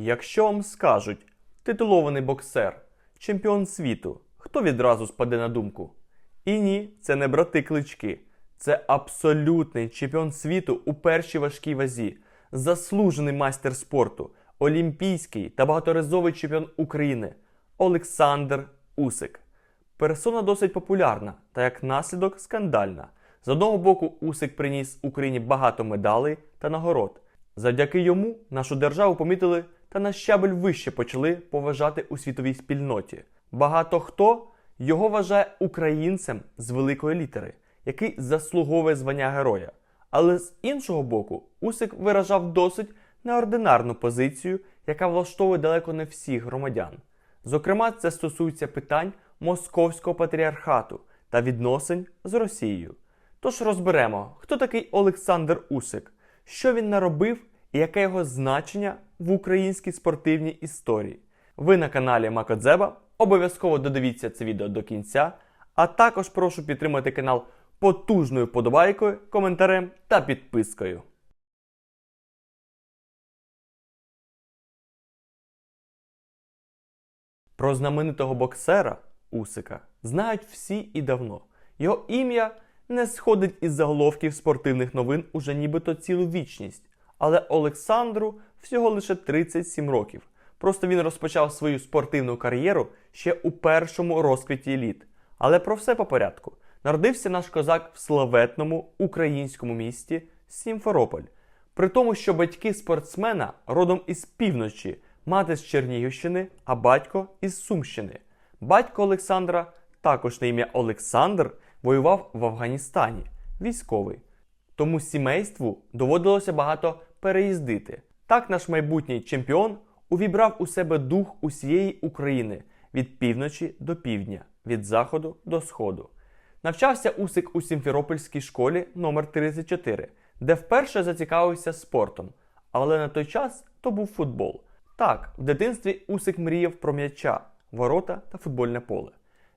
Якщо вам скажуть титулований боксер, чемпіон світу, хто відразу спаде на думку? І ні, це не брати клички. Це абсолютний чемпіон світу у першій важкій вазі, заслужений майстер спорту, олімпійський та багаторазовий чемпіон України Олександр Усик. Персона досить популярна та як наслідок скандальна. З одного боку, Усик приніс Україні багато медалей та нагород. Завдяки йому нашу державу помітили та на щабель вище почали поважати у світовій спільноті. Багато хто його вважає українцем з великої літери, який заслуговує звання героя. Але з іншого боку, Усик виражав досить неординарну позицію, яка влаштовує далеко не всіх громадян. Зокрема, це стосується питань московського патріархату та відносин з Росією. Тож розберемо, хто такий Олександр Усик, що він наробив і яке його значення в українській спортивній історії. Ви на каналі Макодзеба. Обов'язково додивіться це відео до кінця, а також прошу підтримати канал потужною подобайкою, коментарем та підпискою. Про знаменитого боксера Усика знають всі і давно. Його ім'я не сходить із заголовків спортивних новин уже нібито цілу вічність. Але Олександру всього лише 37 років. Просто він розпочав свою спортивну кар'єру ще у першому розквіті літ. Але про все по порядку. Народився наш козак в славетному українському місті Сімферополь. При тому, що батьки спортсмена родом із півночі, мати з Чернігівщини, а батько із Сумщини. Батько Олександра, також на ім'я Олександр, воював в Афганістані, військовий. Тому сімейству доводилося багато переїздити. Так наш майбутній чемпіон увібрав у себе дух усієї України від півночі до півдня, від заходу до сходу. Навчався Усик у Сімферопольській школі номер 34 де вперше зацікавився спортом. Але на той час то був футбол. Так, в дитинстві Усик мріяв про м'яча, ворота та футбольне поле.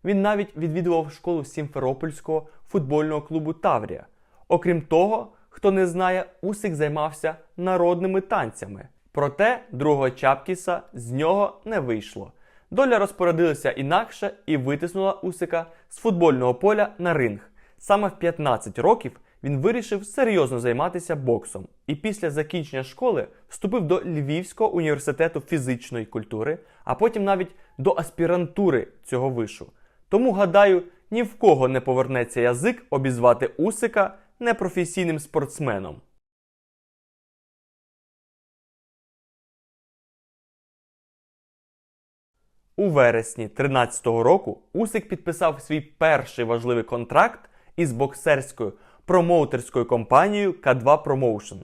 Він навіть відвідував школу Сімферопольського футбольного клубу Таврія. Окрім того, хто не знає, Усик займався народними танцями. Проте другого Чапкіса з нього не вийшло. Доля розпорядилася інакше і витиснула Усика з футбольного поля на ринг. Саме в 15 років він вирішив серйозно займатися боксом і після закінчення школи вступив до Львівського університету фізичної культури, а потім навіть до аспірантури цього вишу. Тому, гадаю, ні в кого не повернеться язик обізвати Усика непрофесійним спортсменом. У вересні 13-го року Усик підписав свій перший важливий контракт із боксерською промоутерською компанією К2 Promotion,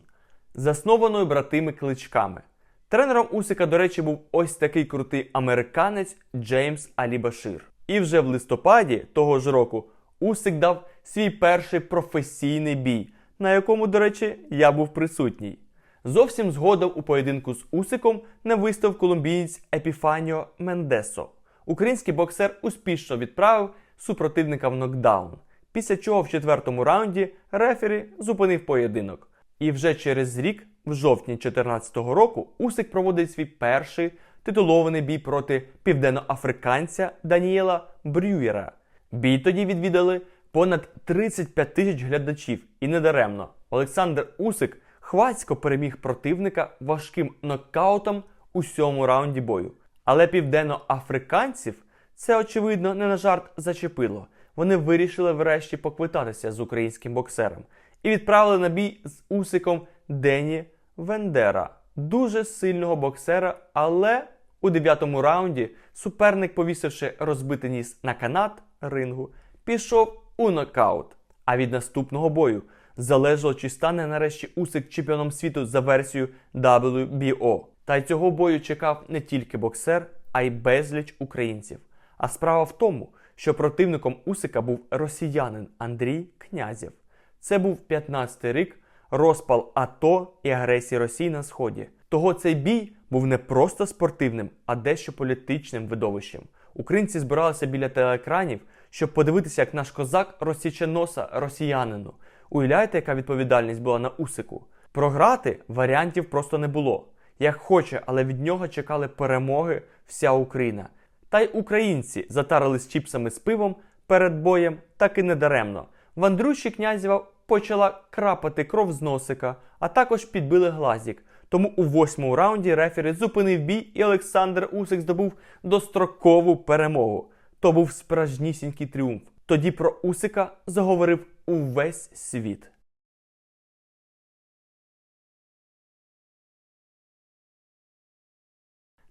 заснованою братими кличками. Тренером Усика, до речі, був ось такий крутий американець Джеймс Алібашир. І вже в листопаді того ж року Усик дав свій перший професійний бій, на якому, до речі, я був присутній. Зовсім згодом у поєдинку з Усиком не вистав колумбієць Епіфаніо Мендесо. Український боксер успішно відправив супротивника в нокдаун, після чого в четвертому раунді рефері зупинив поєдинок. І вже через рік, в жовтні 2014 року, Усик проводить свій перший титулований бій проти південноафриканця Даніела Брюєра. Бій тоді відвідали понад 35 тисяч глядачів, і недаремно Олександр Усик хвацько переміг противника важким нокаутом у сьомому раунді бою. Але південноафриканців це, очевидно, не на жарт зачепило. Вони вирішили врешті поквитатися з українським боксером і відправили на бій з Усиком Дені Вендера, дуже сильного боксера, але у дев'ятому раунді суперник, повісивши розбитий ніс на канат рингу, пішов у нокаут. А від наступного бою залежало, чи стане нарешті Усик чемпіоном світу за версією WBO. Та й цього бою чекав не тільки боксер, а й безліч українців. А справа в тому, що противником Усика був росіянин Андрій Князєв. Це був 15-й рік розпал АТО і агресії Росії на Сході. Того цей бій був не просто спортивним, а дещо політичним видовищем. Українці збиралися біля телеекранів, щоб подивитися, як наш козак розсіче носа росіянину. Уявляєте, яка відповідальність була на Усику? Програти варіантів просто не було. як хоче, але від нього чекали перемоги вся Україна. Та й українці затарились чіпсами з пивом перед боєм, так і недаремно. В Андрюші Князєва почала крапати кров з носика, а також підбили глазік. Тому у восьмому раунді рефері зупинив бій, і Олександр Усик здобув дострокову перемогу. То був справжнісінький тріумф. Тоді про Усика заговорив увесь світ.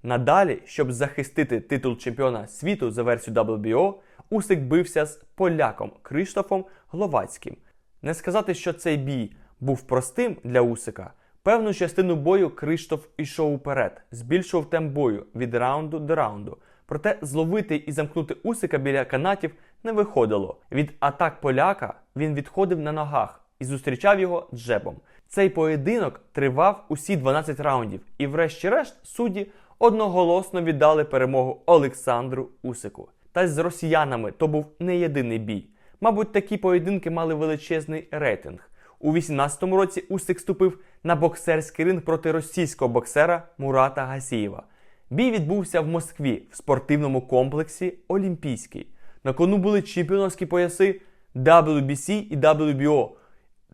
Надалі, щоб захистити титул чемпіона світу за версією WBO, Усик бився з поляком Криштофом Гловацьким. Не сказати, що цей бій був простим для Усика. Певну частину бою Криштоф ішов уперед, збільшував темп бою від раунду до раунду. Проте зловити і замкнути Усика біля канатів не виходило. Від атак поляка він відходив на ногах і зустрічав його джебом. Цей поєдинок тривав усі 12 раундів, і, врешті-решт, судді одноголосно віддали перемогу Олександру Усику. Та й з росіянами то був не єдиний бій. Мабуть, такі поєдинки мали величезний рейтинг. У 18-му році Усик ступив на боксерський ринг проти російського боксера Мурата Гасієва. Бій відбувся в Москві в спортивному комплексі Олімпійський. На кону були чемпіонські пояси WBC і WBO,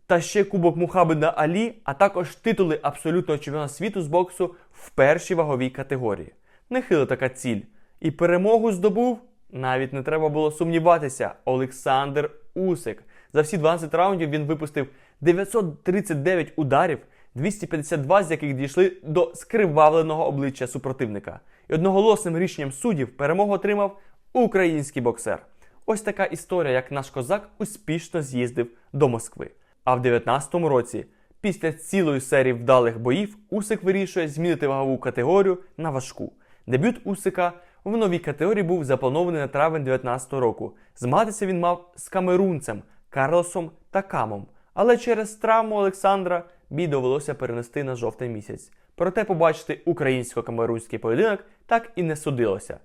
та ще Кубок Мухаммеда Алі, а також титули абсолютного чемпіона світу з боксу в першій ваговій категорії. Нехила така ціль. І перемогу здобув, навіть не треба було сумніватися, Олександр Усик. За всі 12 раундів він випустив 939 ударів, 252 з яких дійшли до скривавленого обличчя супротивника. І одноголосним рішенням суддів перемогу отримав український боксер. Ось така історія, як наш козак успішно з'їздив до Москви. А в 19-му році, після цілої серії вдалих боїв, Усик вирішує змінити вагову категорію на важку. Дебют Усика в новій категорії був запланований на травень 19-го року. Змагатися він мав з камерунцем Карлосом Такамом. Але через травму Олександра бій довелося перенести на жовтий місяць. Проте побачити українсько-камерунський поєдинок так і не судилося.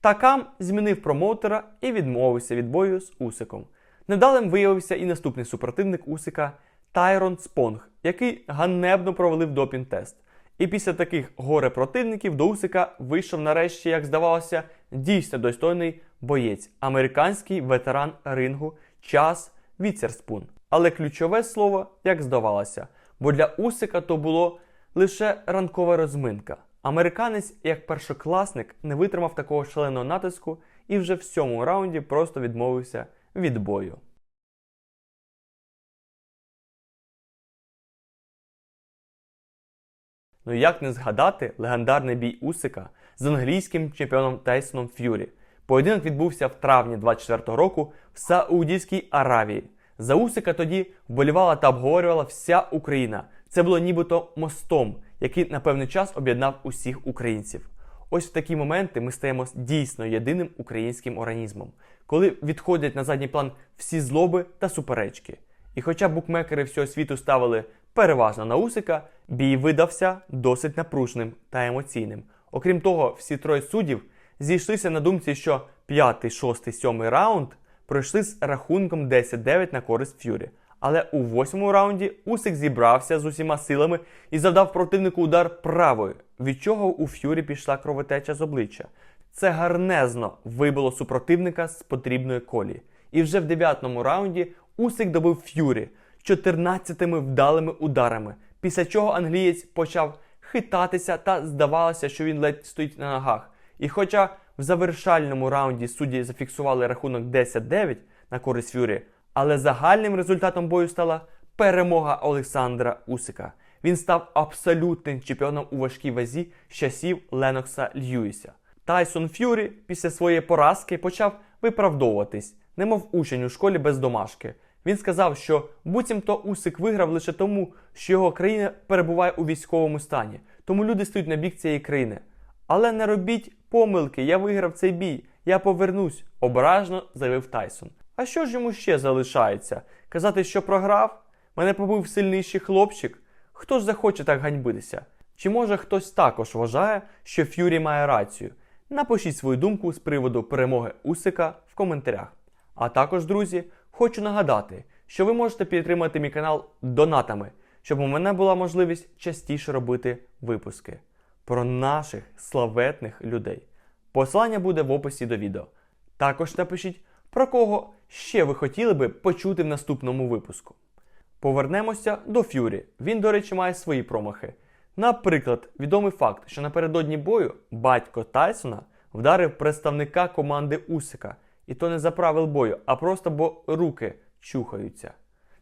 Такам змінив промоутера і відмовився від бою з Усиком. Недалим виявився і наступний супротивник Усика Тайрон Спонг, який ганебно провалив допінг-тест. І після таких горе противників до Усика вийшов нарешті, як здавалося, дійсно достойний боєць, американський ветеран рингу Час Віцерспун. Але ключове слово, як здавалося, бо для Усика то було лише ранкова розминка. Американець, як першокласник, не витримав такого шаленого натиску і вже в сьомому раунді просто відмовився від бою. Ну як не згадати легендарний бій Усика з англійським чемпіоном Тейсоном Ф'юрі. Поєдинок відбувся в травні 24-го року в Саудівській Аравії. За Усика тоді вболівала та обговорювала вся Україна. Це було нібито мостом, який на певний час об'єднав усіх українців. Ось в такі моменти ми стаємо дійсно єдиним українським організмом, коли відходять на задній план всі злоби та суперечки. І хоча букмекери всього світу ставили переважно на Усика, бій видався досить напружним та емоційним. Окрім того, всі троє суддів зійшлися на думці, що 5, 6, 7 раунд пройшли з рахунком 10-9 на користь Ф'юрі. Але у восьмому раунді Усик зібрався з усіма силами і завдав противнику удар правою, від чого у Ф'юрі пішла кровотеча з обличчя. Це гарнезно вибило супротивника з потрібної колії. І вже в дев'ятому раунді Усик добив Ф'юрі 14 вдалими ударами, після чого англієць почав хитатися та здавалося, що він ледь стоїть на ногах. І хоча в завершальному раунді судді зафіксували рахунок 10-9 на користь Ф'юрі, але загальним результатом бою стала перемога Олександра Усика. Він став абсолютним чемпіоном у важкій вазі з часів Ленокса Льюіса. Тайсон Ф'юрі після своєї поразки почав виправдовуватись, немов учень у школі без домашки. Він сказав, що буцімто Усик виграв лише тому, що його країна перебуває у військовому стані, тому люди стоять на бік цієї країни. Але не робіть помилки, я виграв цей бій, я повернусь, ображено заявив Тайсон. А що ж йому ще залишається? Казати, що програв? Мене побив сильніший хлопчик? Хто ж захоче так ганьбитися? Чи може хтось також вважає, що Ф'юрі має рацію? Напишіть свою думку з приводу перемоги Усика в коментарях. А також, друзі, хочу нагадати, що ви можете підтримати мій канал донатами, щоб у мене була можливість частіше робити випуски. Про наших славетних людей. Посилання буде в описі до відео. Також напишіть, про кого ще ви хотіли би почути в наступному випуску. Повернемося до Ф'юрі. Він, до речі, має свої промахи. Наприклад, відомий факт, що напередодні бою батько Тайсона вдарив представника команди Усика, і то не за правил бою, а просто бо руки чухаються.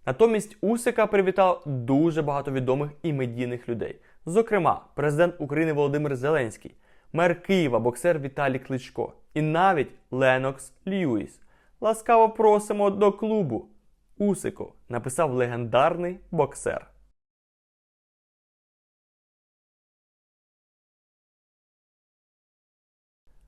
Натомість Усика привітав дуже багато відомих і медійних людей. Зокрема, президент України Володимир Зеленський, мер Києва, боксер Віталій Кличко і навіть Ленокс Льюіс. Ласкаво просимо до клубу. Усику написав легендарний боксер.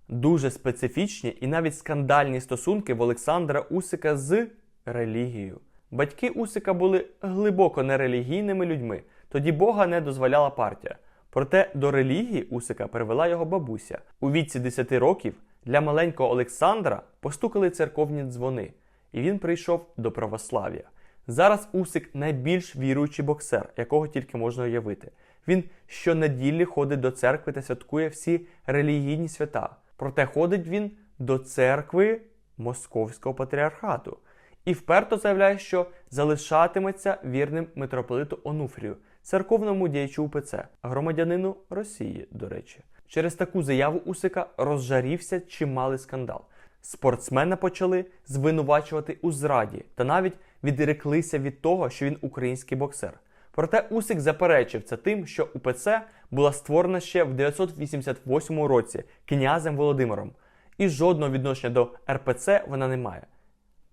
Дуже специфічні і навіть скандальні стосунки в Олександра Усика з релігією. Батьки Усика були глибоко нерелігійними людьми, тоді Бога не дозволяла партія. Проте до релігії Усика привела його бабуся. У віці 10 років для маленького Олександра постукали церковні дзвони, і він прийшов до православ'я. Зараз Усик найбільш віруючий боксер, якого тільки можна уявити. Він щонеділі ходить до церкви та святкує всі релігійні свята. Проте ходить він до церкви Московського патріархату і вперто заявляє, що залишатиметься вірним митрополиту Онуфрію, церковному діячу УПЦ, громадянину Росії, до речі. Через таку заяву Усика розжарівся чималий скандал. Спортсмена почали звинувачувати у зраді та навіть відреклися від того, що він український боксер. Проте Усик заперечив це тим, що УПЦ була створена ще в 988 році князем Володимиром, і жодного відношення до РПЦ вона не має.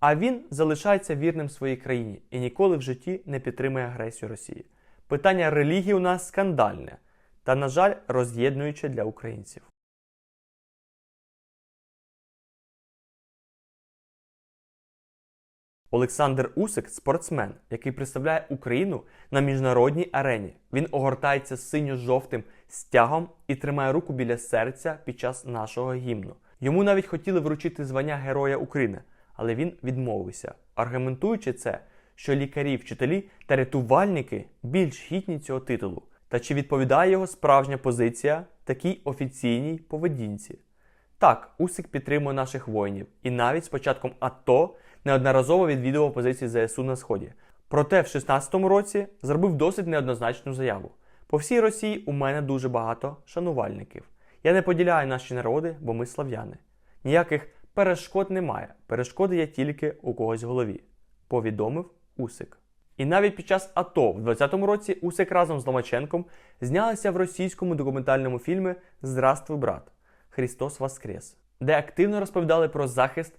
А він залишається вірним своїй країні і ніколи в житті не підтримує агресію Росії. Питання релігії у нас скандальне та, на жаль, роз'єднуюче для українців. Олександр Усик спортсмен, який представляє Україну на міжнародній арені. Він огортається синьо-жовтим стягом і тримає руку біля серця під час нашого гімну. Йому навіть хотіли вручити звання Героя України, але він відмовився, аргументуючи це, що лікарі, вчителі та рятувальники більш гідні цього титулу. Та чи відповідає його справжня позиція такій офіційній поведінці? Так, Усик підтримує наших воїнів і навіть з початком АТО неодноразово відвідував позиції ЗСУ на Сході. Проте в 16-му році зробив досить неоднозначну заяву. По всій Росії у мене дуже багато шанувальників. Я не поділяю наші народи, бо ми слав'яни. Ніяких перешкод немає. Перешкоди є тільки у когось в голові, повідомив Усик. І навіть під час АТО в 20-му році Усик разом з Ломаченком знялися в російському документальному фільмі Здравствуй, брат! Христос Воскрес, де активно розповідали про захист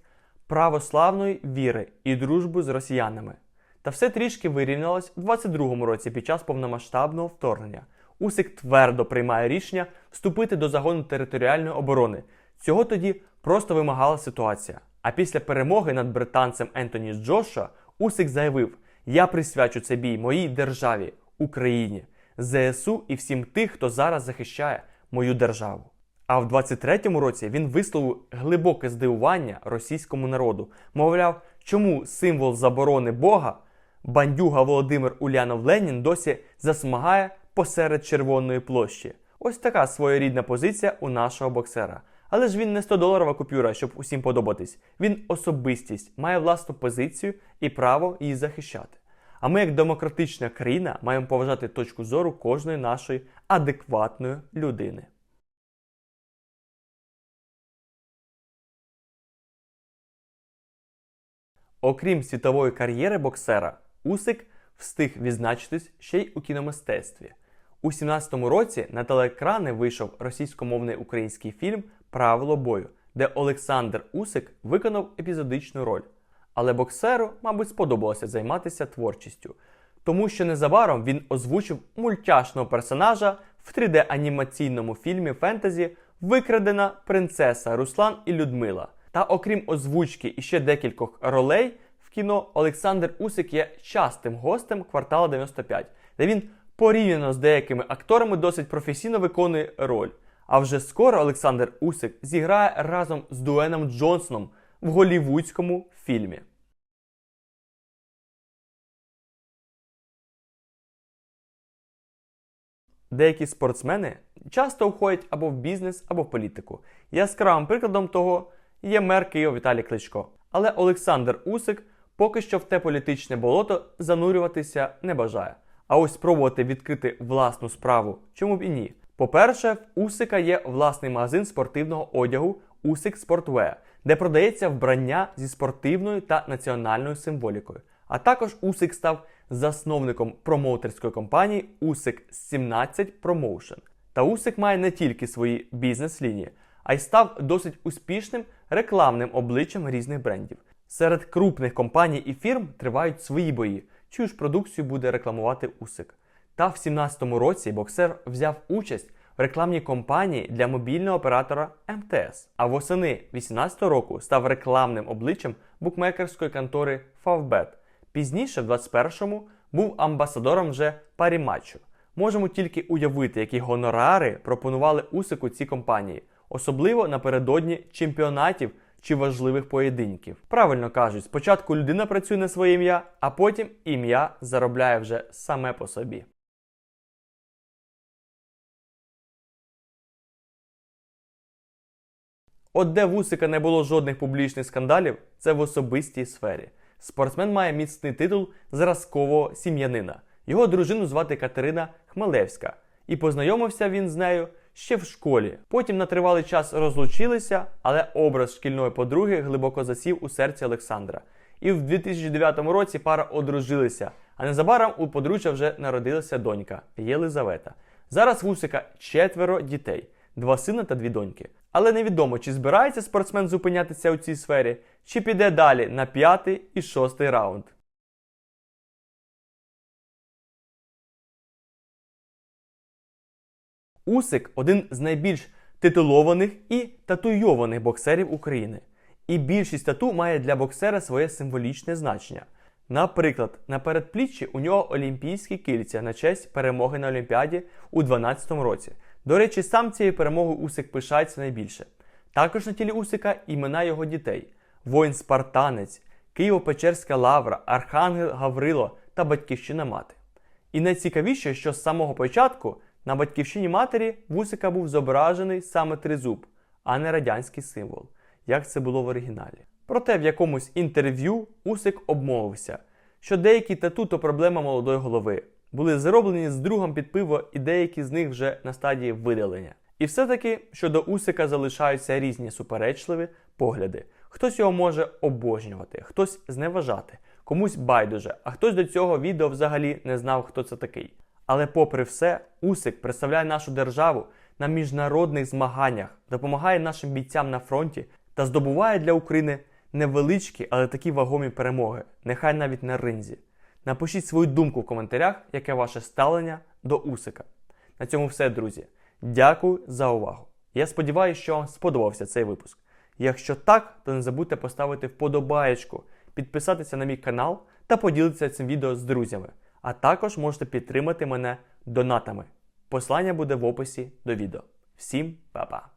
православної віри і дружбу з росіянами. Та все трішки вирівнялось в 22-му році під час повномасштабного вторгнення. Усик твердо приймає рішення вступити до загону територіальної оборони. Цього тоді просто вимагала ситуація. А після перемоги над британцем Ентоні Джоша Усик заявив: Я присвячу цей бій моїй державі, Україні, ЗСУ і всім тих, хто зараз захищає мою державу. А в 23-му році він висловив глибоке здивування російському народу. Мовляв, чому символ заборони Бога, бандюга Володимир Улянов Ленін досі засмагає посеред Червоної площі. Ось така своєрідна позиція у нашого боксера. Але ж він не 100-доларова купюра, щоб усім подобатись. Він особистість, має власну позицію і право її захищати. А ми, як демократична країна, маємо поважати точку зору кожної нашої адекватної людини. Окрім світової кар'єри боксера, Усик встиг відзначитись ще й у кіномистецтві. У 17-му році на телеекрани вийшов російськомовний український фільм Правило бою, де Олександр Усик виконав епізодичну роль. Але боксеру, мабуть, сподобалося займатися творчістю, тому що незабаром він озвучив мультяшного персонажа в 3D-анімаційному фільмі фентезі Викрадена принцеса Руслан і Людмила. Та окрім озвучки і ще декількох ролей в кіно, Олександр Усик є частим гостем квартала 95, де він порівняно з деякими акторами досить професійно виконує роль. А вже скоро Олександр Усик зіграє разом з Дуеном Джонсоном в голівудському фільмі. Деякі спортсмени часто входять або в бізнес, або в політику. Яскравим прикладом того є мер Києва Віталій Кличко. Але Олександр Усик поки що в те політичне болото занурюватися не бажає. А ось спробувати відкрити власну справу, чому б і ні. По-перше, в Усика є власний магазин спортивного одягу Усик Спортвеа, де продається вбрання зі спортивною та національною символікою. А також Усик став засновником промоутерської компанії Усик 17 Promotion. Та Усик має не тільки свої бізнес-лінії, а й став досить успішним рекламним обличчям різних брендів. Серед крупних компаній і фірм тривають свої бої, чию ж продукцію буде рекламувати Усик. Та в 2017 році боксер взяв участь в рекламній кампанії для мобільного оператора МТС. А восени 2018 року став рекламним обличчям букмекерської контори Favbet. Пізніше, в 21-му, був амбасадором вже парі-матчу. Можемо тільки уявити, які гонорари пропонували Усику ці компанії, особливо напередодні чемпіонатів чи важливих поєдинків. Правильно кажуть, спочатку людина працює на своє ім'я, а потім ім'я заробляє вже саме по собі. От де в Усика не було жодних публічних скандалів, це в особистій сфері. Спортсмен має міцний титул зразкового сім'янина. Його дружину звати Катерина Хмелевська, і познайомився він з нею ще в школі. Потім на тривалий час розлучилися, але образ шкільної подруги глибоко засів у серці Олександра. І в 2009 році пара одружилися, а незабаром у подружжя вже народилася донька Єлизавета. Зараз в Усика четверо дітей, два сина та дві доньки. Але невідомо, чи збирається спортсмен зупинятися у цій сфері, чи піде далі на п'ятий і шостий раунд. Усик один з найбільш титулованих і татуйованих боксерів України. І більшість тату має для боксера своє символічне значення. Наприклад, на передпліччі у нього олімпійські кільця на честь перемоги на Олімпіаді у 2012 році. До речі, сам цією перемогою Усик пишається найбільше. Також на тілі Усика імена його дітей: воїн Спартанець, Києво-Печерська лавра, Архангел Гаврило та Батьківщина Мати. І найцікавіше, що з самого початку на батьківщині матері Вусика був зображений саме тризуб, а не радянський символ, як це було в оригіналі. Проте в якомусь інтерв'ю Усик обмовився, що деякі тату то проблема молодої голови були зроблені з другом під пиво, і деякі з них вже на стадії видалення. І все-таки щодо Усика залишаються різні суперечливі погляди. Хтось його може обожнювати, хтось зневажати, комусь байдуже, а хтось до цього відео взагалі не знав, хто це такий. Але, попри все, Усик представляє нашу державу на міжнародних змаганнях, допомагає нашим бійцям на фронті та здобуває для України невеличкі, але такі вагомі перемоги, нехай навіть на ринзі. Напишіть свою думку в коментарях, яке ваше ставлення до Усика. На цьому все, друзі. Дякую за увагу. Я сподіваюся, що вам сподобався цей випуск. Якщо так, то не забудьте поставити вподобаєчку, підписатися на мій канал та поділитися цим відео з друзями. А також можете підтримати мене донатами. Послання буде в описі до відео. Всім па-па!